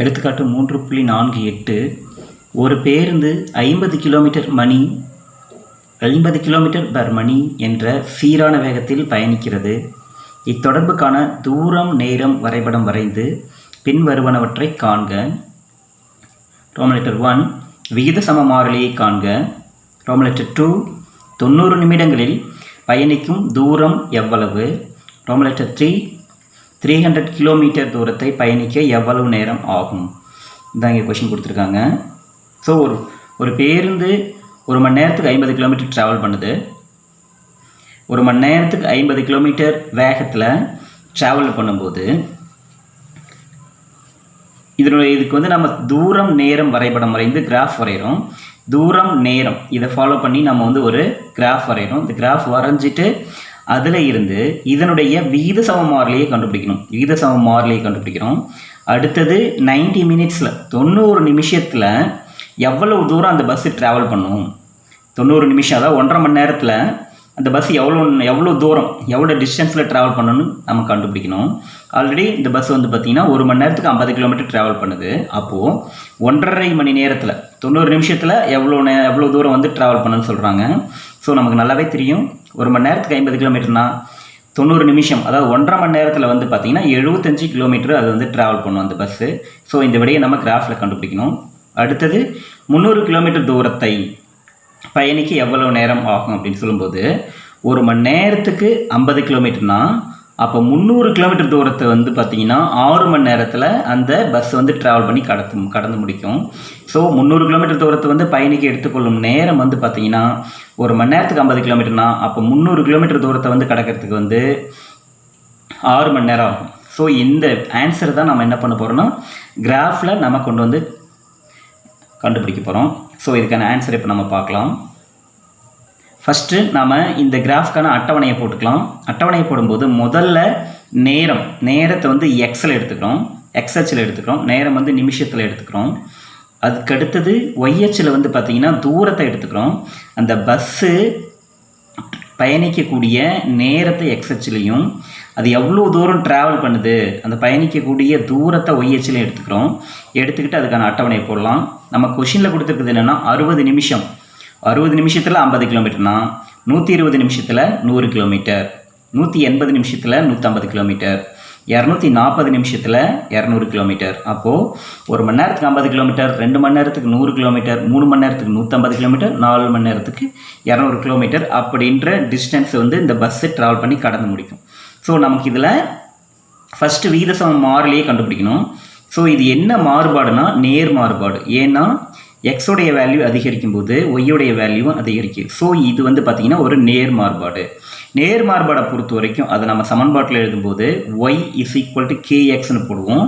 எடுத்துக்காட்டு மூன்று புள்ளி நான்கு எட்டு ஒரு பேருந்து ஐம்பது கிலோமீட்டர் மணி ஐம்பது கிலோமீட்டர் பர் மணி என்ற சீரான வேகத்தில் பயணிக்கிறது. இத்தொடர்புக்கான தூரம் நேரம் வரைபடம் வரைந்து பின்வருவனவற்றை காண்க. ரோமலெட்டர் ஒன் விகித சம மாறிலியை காண்க. ரோமலெட்டர் டூ தொண்ணூறு நிமிடங்களில் பயணிக்கும் தூரம் எவ்வளவு? ரோமலெட்டர் த்ரீ த்ரீ ஹண்ட்ரட் கிலோமீட்டர் தூரத்தை பயணிக்க எவ்வளவு நேரம் ஆகும்? இதான் இங்கே கொஷின் கொடுத்துருக்காங்க. ஸோ ஒரு ஒரு பேருந்து ஒரு மணி நேரத்துக்கு ஐம்பது கிலோமீட்டர் ட்ராவல் பண்ணுது. ஒரு மணி நேரத்துக்கு ஐம்பது கிலோமீட்டர் வேகத்தில் ட்ராவல் பண்ணும்போது இதனுடைய இதுக்கு வந்து நம்ம தூரம் நேரம் வரைபடம் வரைந்து கிராஃப் வரைகிறோம் தூரம் நேரம் இதை ஃபாலோ பண்ணி நம்ம வந்து ஒரு கிராஃப் வரைகிறோம் இந்த கிராஃப் வரைஞ்சிட்டு அதில் இருந்து இதனுடைய விகித சம மாறிலியை கண்டுபிடிக்கணும். விகித சம மாறிலியை கண்டுபிடிக்கிறோம். அடுத்தது 90 மினிட்ஸில் தொண்ணூறு நிமிஷத்தில் எவ்வளவு தூரம் அந்த பஸ்ஸு ட்ராவல் பண்ணும்? தொண்ணூறு நிமிஷம் அதாவது ஒன்றரை மணி நேரத்தில் அந்த பஸ் எவ்வளோ எவ்வளோ தூரம் எவ்வளோ டிஸ்டன்ஸில் ட்ராவல் பண்ணணும்னு நம்ம கண்டுபிடிக்கணும். ஆல்ரெடி இந்த பஸ் வந்து பார்த்திங்கன்னா ஒரு மணி நேரத்துக்கு ஐம்பது கிலோமீட்டர் ட்ராவல் பண்ணுது. அப்போது ஒன்றரை மணி நேரத்தில் தொண்ணூறு நிமிஷத்தில் எவ்வளோ நே எவ்வளோ தூரம் வந்து ட்ராவல் பண்ணணும்னு சொல்கிறாங்க ஸோ நமக்கு நல்லாவே தெரியும். ஒரு மணி நேரத்துக்கு ஐம்பது கிலோமீட்டர்னா தொண்ணூறு நிமிஷம் அதாவது ஒன்றரை மணி நேரத்தில் வந்து பார்த்திங்கன்னா எழுபத்தஞ்சு கிலோமீட்டர் அது வந்து ட்ராவல் பண்ணும் அந்த பஸ்ஸு ஸோ இந்த விடையை நம்ம கிராஃபில் கண்டுபிடிக்கணும். அடுத்தது முந்நூறு கிலோமீட்டர் தூரத்தை பயணிக்க எவ்வளோ நேரம் ஆகும் அப்படின்னு சொல்லும்போது ஒரு மணி நேரத்துக்கு ஐம்பது கிலோமீட்டர்னால் அப்போ முந்நூறு கிலோமீட்டர் தூரத்தை வந்து பார்த்தீங்கன்னா ஆறு மணி நேரத்தில் அந்த பஸ் வந்து ட்ராவல் பண்ணி கடத்தும் கடந்து முடிக்கும். ஸோ முந்நூறு கிலோமீட்டர் தூரத்தை வந்து பயணிக்க எடுத்துக்கொள்ளும் நேரம் வந்து பார்த்தீங்கன்னா ஒரு மணி நேரத்துக்கு ஐம்பது கிலோமீட்டர்னா அப்போ முந்நூறு கிலோமீட்டர் தூரத்தை வந்து கடக்கிறதுக்கு வந்து ஆறு மணி நேரம் ஆகும். ஸோ இந்த ஆன்சர் தான் நம்ம என்ன பண்ண போகிறோம்னா கிராஃபில் நம்ம கொண்டு வந்து கண்டுபிடிக்க போகிறோம் ஸோ இதுக்கான ஆன்சர் இப்போ நம்ம பார்க்கலாம். ஃபஸ்ட்டு நாம் இந்த கிராஃப்க்கான அட்டவணையை போட்டுக்கலாம். அட்டவணையை போடும்போது முதல்ல நேரம் நேரத்தை வந்து எக்ஸில் எடுத்துக்கிறோம். எக்ஸ்ஹெச்சில் எடுத்துக்கிறோம். நேரம் வந்து நிமிஷத்தில் எடுத்துக்கிறோம். அதுக்கடுத்தது ஒய்ஹெச்சில் வந்து பார்த்திங்கன்னா தூரத்தை எடுத்துக்கிறோம். அந்த பஸ்ஸு பயணிக்கக்கூடிய நேரத்தை எக்ஸ்ஹெச்லேயும் அது எவ்வளோ தூரம் ட்ராவல் பண்ணுது அந்த பயணிக்கக்கூடிய தூரத்தை ஒய்ஹெச்லையும் எடுத்துக்கிறோம். எடுத்துக்கிட்டு அதுக்கான அட்டவணையை போடலாம். நம்ம கொஷினில் கொடுத்துருக்குது என்னென்னா அறுபது நிமிஷம். அறுபது நிமிஷத்தில் ஐம்பது கிலோமீட்டர்னா நூற்றி இருபது நிமிஷத்தில் நூறு கிலோமீட்டர் நூற்றி எண்பது நிமிஷத்தில் நூற்றம்பது கிலோமீட்டர் இரநூத்தி நாற்பது நிமிஷத்தில் இரநூறு கிலோமீட்டர். அப்போது ஒரு மணி நேரத்துக்கு ஐம்பது கிலோமீட்டர் ரெண்டு மணி நேரத்துக்கு நூறு கிலோமீட்டர் மூணு மணி நேரத்துக்கு நூற்றம்பது கிலோமீட்டர் நாலு மணி நேரத்துக்கு இரநூறு கிலோமீட்டர் அப்படின்ற டிஸ்டன்ஸ் வந்து இந்த பஸ்ஸு ட்ராவல் பண்ணி கடந்து முடிக்கும். ஸோ நமக்கு இதில் ஃபஸ்ட்டு வீதசம மாறிலேயே கண்டுபிடிக்கணும். ஸோ இது என்ன மாறுபாடுனா நேர் மாறுபாடு. ஏன்னா எக்ஸோடைய வேல்யூ அதிகரிக்கும் போது ஒய்யோடைய வேல்யூவும் அதிகரிக்கும் ஸோ இது வந்து பார்த்திங்கன்னா ஒரு நேர் மாறுபாடு. நேர் மாறுபாடை பொறுத்த வரைக்கும் அதை நம்ம சமன்பாட்டில் எழுதும்போது ஒய் இஸ் ஈக்குவல் டு கேஎக்ஸ்னு போடுவோம்.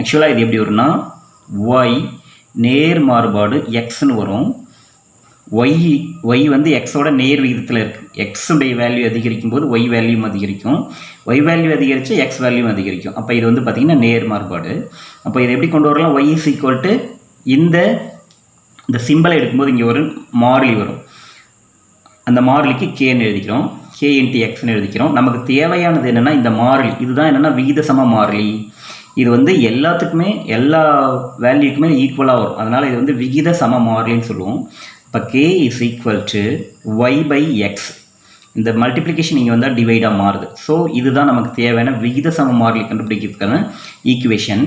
ஆக்சுவலாக இது எப்படி வரும்னா ஒய் நேர் மாறுபாடு எக்ஸ்னு வரும். ஒய் ஒய் வந்து எக்ஸோட நேர் விகிதத்தில் இருக்குது எக்ஸுடைய வேல்யூ அதிகரிக்கும் போது ஒய் வேல்யூம் அதிகரிக்கும். ஒய் வேல்யூ அதிகரித்து எக்ஸ் வேல்யூம் அதிகரிக்கும். அப்போ இது வந்து பார்த்திங்கன்னா நேர் மாறுபாடு. அப்போ இதை எப்படி கொண்டு வரலாம்? ஒய் இஸ் ஈக்குவல் டு இந்த இந்த சிம்பிளை எடுக்கும்போது இங்கே ஒரு மாறிலி வரும். அந்த மாறிலிக்கு கேன்னு எழுதிக்கிறோம். கே இன்டி எக்ஸ்னு எழுதிக்கிறோம். நமக்கு தேவையானது என்னென்னா இந்த மாறிலி. இதுதான் என்னென்னா விகித சம மாறிலி. இது வந்து எல்லாத்துக்குமே எல்லா வேல்யூக்குமே ஈக்குவலாக வரும். அதனால் இது வந்து விகித சம மாறிலின்னு சொல்லுவோம். இப்போ k is equal to y by x இந்த மல்டிப்ளிகேஷன் இங்கே வந்தால் டிவைடாக மாறுது. ஸோ இதுதான் நமக்கு தேவையான விகித சம மாறிலி கண்டுபிடிக்கிறதுக்கான ஈக்குவேஷன்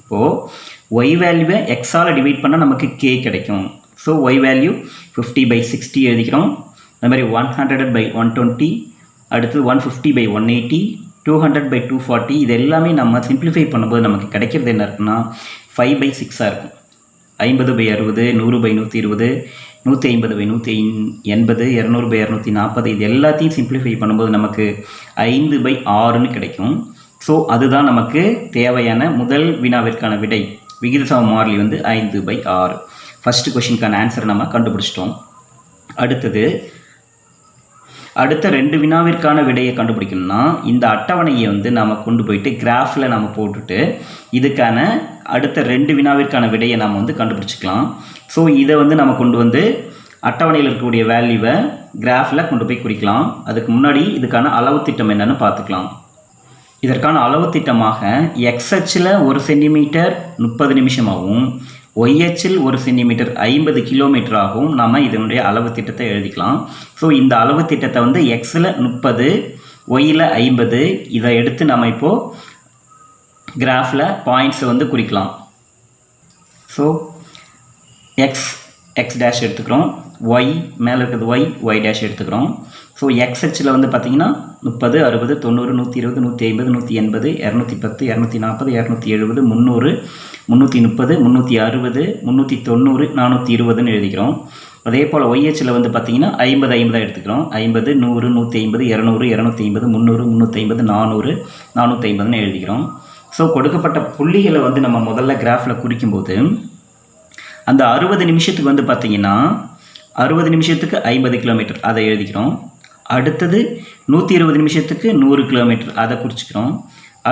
இப்போது ஒய் வேல்யூவை எக்ஸால் டிவைட் பண்ணால் நமக்கு கே கிடைக்கும். So y value fifty by sixty எழுதிக்கிறோம். அது மாதிரி one hundred by one twenty அடுத்து one fifty by one eighty two hundred by two forty இது எல்லாமே நம்ம சிம்பிளிஃபை பண்ணும்போது நமக்கு கிடைக்கிறது என்ன இருக்குன்னா ஃபைவ் பை சிக்ஸாக இருக்கும். ஐம்பது பை அறுபது நூறு பை நூற்றி இருபது நூற்றி ஐம்பது பை நூற்றி எண்பது இரநூறு பை இரநூத்தி நாற்பது இது எல்லாத்தையும் சிம்பிளிஃபை பண்ணும்போது நமக்கு ஐந்து பை ஆறுன்னு கிடைக்கும். ஸோ அதுதான் நமக்கு தேவையான முதல் வினாவிற்கான விடை. விகிதசம மாறிலி வந்து ஐந்து பை ஆறு. ஃபஸ்ட்டு கொஷினுக்கான ஆன்சரை நம்ம கண்டுபிடிச்சிட்டோம். அடுத்தது அடுத்த ரெண்டு வினாவிற்கான விடையை கண்டுபிடிக்கணும்னா இந்த அட்டவணையை வந்து நம்ம கொண்டு போயிட்டு கிராஃபில் நம்ம போட்டுட்டு இதுக்கான அடுத்த ரெண்டு வினாவிற்கான விடையை நம்ம வந்து கண்டுபிடிச்சிக்கலாம். ஸோ இதை வந்து நம்ம கொண்டு வந்து அட்டவணையில் இருக்கக்கூடிய வேல்யூவை கிராஃபில் கொண்டு போய் குறிக்கலாம். அதுக்கு முன்னாடி இதுக்கான அளவு திட்டம் என்னன்னு பார்த்துக்கலாம். இதற்கான அளவு திட்டமாக எக்ஸ்எச்சில் ஒரு சென்டிமீட்டர் முப்பது நிமிஷமாகவும் ஒய்ஹெச்சில் ஒரு சென்டிமீட்டர் ஐம்பது கிலோமீட்டராகவும் நாம் இதனுடைய அளவு திட்டத்தை எழுதிக்கலாம். ஸோ இந்த அளவு திட்டத்தை வந்து எக்ஸில் முப்பது ஒய்யில் ஐம்பது இதை எடுத்து நம்ம இப்போது கிராஃபில் பாயிண்ட்ஸை வந்து குறிக்கலாம். ஸோ எக்ஸ் எக்ஸ் டேஷ் எடுத்துக்கிறோம். ஒய் மேலே இருக்கிறது ஒய் ஒய் டேஷ் எடுத்துக்கிறோம். ஸோ எக்ஸ்ஹெச்சில் வந்து பார்த்தீங்கன்னா முப்பது அறுபது தொண்ணூறு நூற்றி இருபது நூற்றி ஐம்பது நூற்றி எண்பது இரநூத்தி பத்து இரநூத்தி நாற்பது இரநூத்தி எழுபது முந்நூறு முந்நூற்றி முப்பது முந்நூற்றி அறுபது முந்நூற்றி தொண்ணூறு நானூற்றி இருபதுன்னு எழுதிக்கிறோம். அதே போல் ஒய்ஹெச்சில் வந்து பார்த்தீங்கன்னா ஐம்பது ஐம்பதாக எடுத்துக்கிறோம். ஐம்பது நூறு நூற்றி ஐம்பது இரநூறு இரநூத்தி ஐம்பது முந்நூறு முந்நூற்றி ஐம்பது நானூறு நானூற்றி ஐம்பதுன்னு எழுதிக்கிறோம். ஸோ கொடுக்கப்பட்ட புள்ளிகளை வந்து நம்ம முதல்ல கிராஃபில் குறிக்கும்போது அந்த அறுபது நிமிஷத்துக்கு வந்து பார்த்தீங்கன்னா அறுபது நிமிஷத்துக்கு ஐம்பது கிலோமீட்டர். அதை எழுதிக்கிறோம். அடுத்தது நூற்றி இருபது நிமிஷத்துக்கு நூறு கிலோமீட்டர். அதை குறிச்சிக்கிறோம்.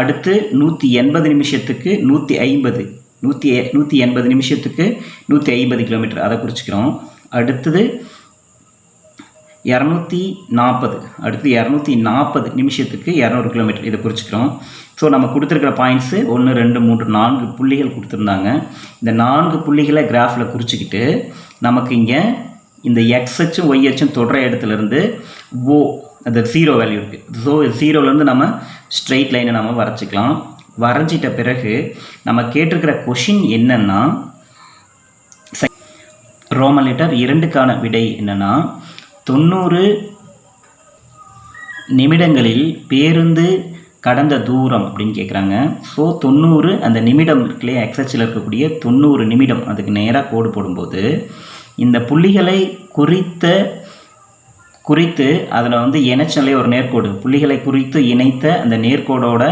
அடுத்து நூற்றி எண்பது நிமிஷத்துக்கு நூற்றி ஐம்பது நூற்றி நூற்றி எண்பது நிமிஷத்துக்கு நூற்றி ஐம்பது கிலோமீட்டர். அதை குறிச்சிக்கிறோம். அடுத்தது இரநூத்தி நாற்பது. அடுத்து இரநூத்தி நாற்பது நிமிஷத்துக்கு இரநூறு கிலோமீட்டர். இதை குறிச்சிக்கிறோம். ஸோ நம்ம கொடுத்துருக்கிற பாயிண்ட்ஸு ஒன்று ரெண்டு மூன்று நான்கு புள்ளிகள் கொடுத்துருந்தாங்க. இந்த நான்கு புள்ளிகளை கிராஃபில் குறிச்சிக்கிட்டு நமக்கு இங்கே இந்த எக்ஸ் அச்சும் ஒய் அச்சும் தொடர இடத்துலேருந்து ஓ அந்த ஜீரோ வேல்யூ இருக்குது ஸோ ஜீரோலேருந்து நம்ம ஸ்ட்ரெயிட் லைனை நம்ம வரைச்சிக்கலாம் வரைஞ்சிட்ட பிறகு நம்ம கேட்டிருக்கிற கொஷின் என்னென்னா ரோமன் லெட்டர் இரண்டுக்கான விடை என்னென்னா தொண்ணூறு நிமிடங்களில் பேருந்து கடந்த தூரம் அப்படின்னு கேட்குறாங்க ஸோ தொண்ணூறு அந்த நிமிடம் இருக்குல்லையே எக்ஸச்சில் இருக்கக்கூடிய தொண்ணூறு நிமிடம் அதுக்கு நேராக கோடு போடும்போது இந்த புள்ளிகளை குறித்த குறித்து அதில் வந்து இணைச்சலே ஒரு நேர்கோடு. புள்ளிகளை குறித்து இணைத்த அந்த நேர்கோடோட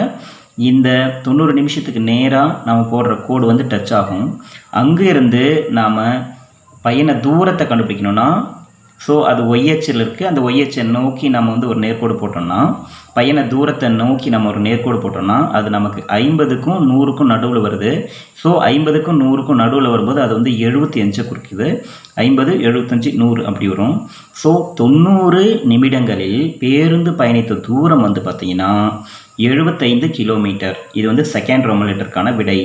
இந்த தொண்ணூறு நிமிஷத்துக்கு நேராக நம்ம போடுற கோடு வந்து டச் ஆகும். அங்கே இருந்து நாம் பையனை தூரத்தை கண்டுபிடிக்கணும்னா ஸோ அது ஒய்ஹெச்சில் இருக்குது அந்த ஒய்ஹெச்சை நோக்கி நம்ம வந்து ஒரு நேர்கோடு போட்டோம்னா பையனை தூரத்தை நோக்கி நம்ம ஒரு நேர்கோடு போட்டோம்னா அது நமக்கு ஐம்பதுக்கும் நூறுக்கும் நடுவில் வருது. ஸோ ஐம்பதுக்கும் நூறுக்கும் நடுவில் வரும்போது அது வந்து எழுபத்தி அஞ்சை குறிக்குது. ஐம்பது எழுபத்தஞ்சி நூறு அப்படி வரும். ஸோ தொண்ணூறு நிமிடங்களில் பேருந்து பயணித்த தூரம் வந்து பார்த்திங்கன்னா எழுபத்தைந்து கிலோமீட்டர் இது வந்து செகண்ட் ரோமலேட்டருக்கான விடை.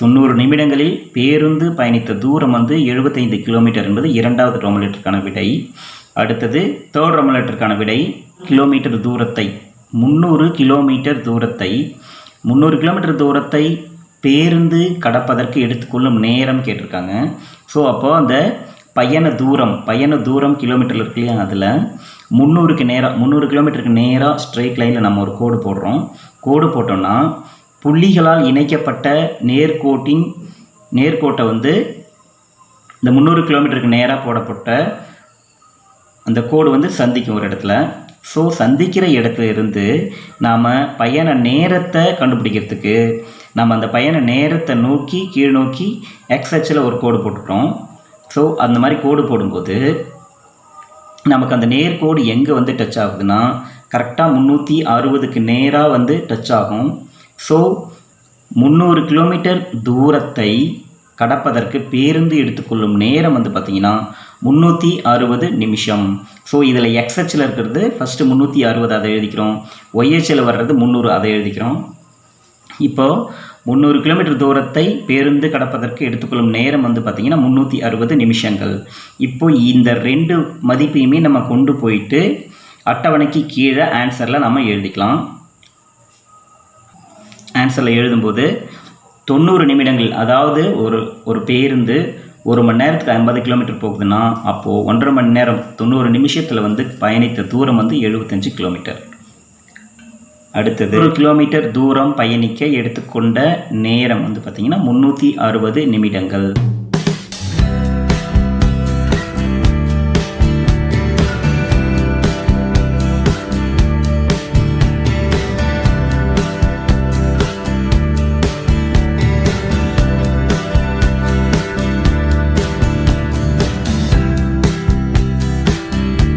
தொண்ணூறு நிமிடங்களில் பேருந்து பயணித்த தூரம் வந்து எழுபத்தைந்து கிலோமீட்டர் என்பது இரண்டாவது ரோமலேட்டருக்கான விடை. அடுத்தது தேர்ட் ரோமலேட்டருக்கான விடை கிலோமீட்டர் தூரத்தை முந்நூறு கிலோமீட்டர் தூரத்தை முந்நூறு கிலோமீட்டர் தூரத்தை பேருந்து கடப்பதற்கு எடுத்துக்கொள்ளும் நேரம் கேட்டிருக்காங்க. ஸோ அப்போது அந்த பயண தூரம் பயண தூரம் கிலோமீட்டரில் இருக்கு இல்லையா அதில்? முந்நூறுக்கு நேராக முந்நூறு கிலோமீட்டருக்கு நேராக ஸ்ட்ரெயிட் லைனில் நம்ம ஒரு கோடு போடுறோம். கோடு போட்டோம்னா புள்ளிகளால் இணைக்கப்பட்ட நேர்கோட்டின் நேர்கோட்டை வந்து இந்த முந்நூறு கிலோமீட்டருக்கு நேராக போடப்பட்ட அந்த கோடு வந்து சந்திக்கும் ஒரு இடத்துல. ஸோ சந்திக்கிற இடத்துல இருந்து நாம் பயண நேரத்தை கண்டுபிடிக்கிறதுக்கு நம்ம அந்த பயண நேரத்தை நோக்கி கீழ் நோக்கி எக்ஸ்ஹெச்சில் ஒரு கோடு போட்டுட்டோம் ஸோ அந்த மாதிரி கோடு போடும்போது நமக்கு அந்த நேர்கோடு எங்கே வந்து டச் ஆகுதுன்னா கரெக்டாக முந்நூற்றி அறுபதுக்கு நேராக வந்து டச் ஆகும். ஸோ முந்நூறு கிலோமீட்டர் தூரத்தை கடப்பதற்கு பேருந்து எடுத்துக்கொள்ளும் நேரம் வந்து பார்த்திங்கன்னா முந்நூற்றி அறுபது நிமிஷம். ஸோ இதில் எக்ஸ்ஹெச்சில் இருக்கிறது ஃபஸ்ட்டு முந்நூற்றி அறுபது அதை எழுதிக்கிறோம். ஒய்ஹெச்சில் வர்றது முந்நூறு அதை எழுதிக்கிறோம். இப்போது முந்நூறு கிலோமீட்டர் தூரத்தை பேருந்து கடப்பதற்கு எடுத்துக்கொள்ளும் நேரம் வந்து பார்த்திங்கன்னா முந்நூற்றி அறுபது நிமிஷங்கள். இப்போ இந்த ரெண்டு மதிப்பையுமே நம்ம கொண்டு போயிட்டு அட்டவணைக்கு கீழே ஆன்சரில் நம்ம எழுதிக்கலாம். ஆன்சரில் எழுதும்போது தொண்ணூறு நிமிடங்கள் அதாவது ஒரு ஒரு பேருந்து ஒரு மணி நேரத்துக்கு ஐம்பது கிலோமீட்டர் போகுதுன்னா அப்போது ஒன்றரை மணி நேரம் தொண்ணூறு நிமிஷத்தில் வந்து பயணித்த தூரம் வந்து எழுபத்தஞ்சு கிலோமீட்டர் அடுத்தது ஒரு கிலோமீட்டர் தூரம் பயணிக்க எடுத்துக்கொண்ட நேரம் வந்து பார்த்திங்கன்னா முந்நூற்றி அறுபது நிமிடங்கள்.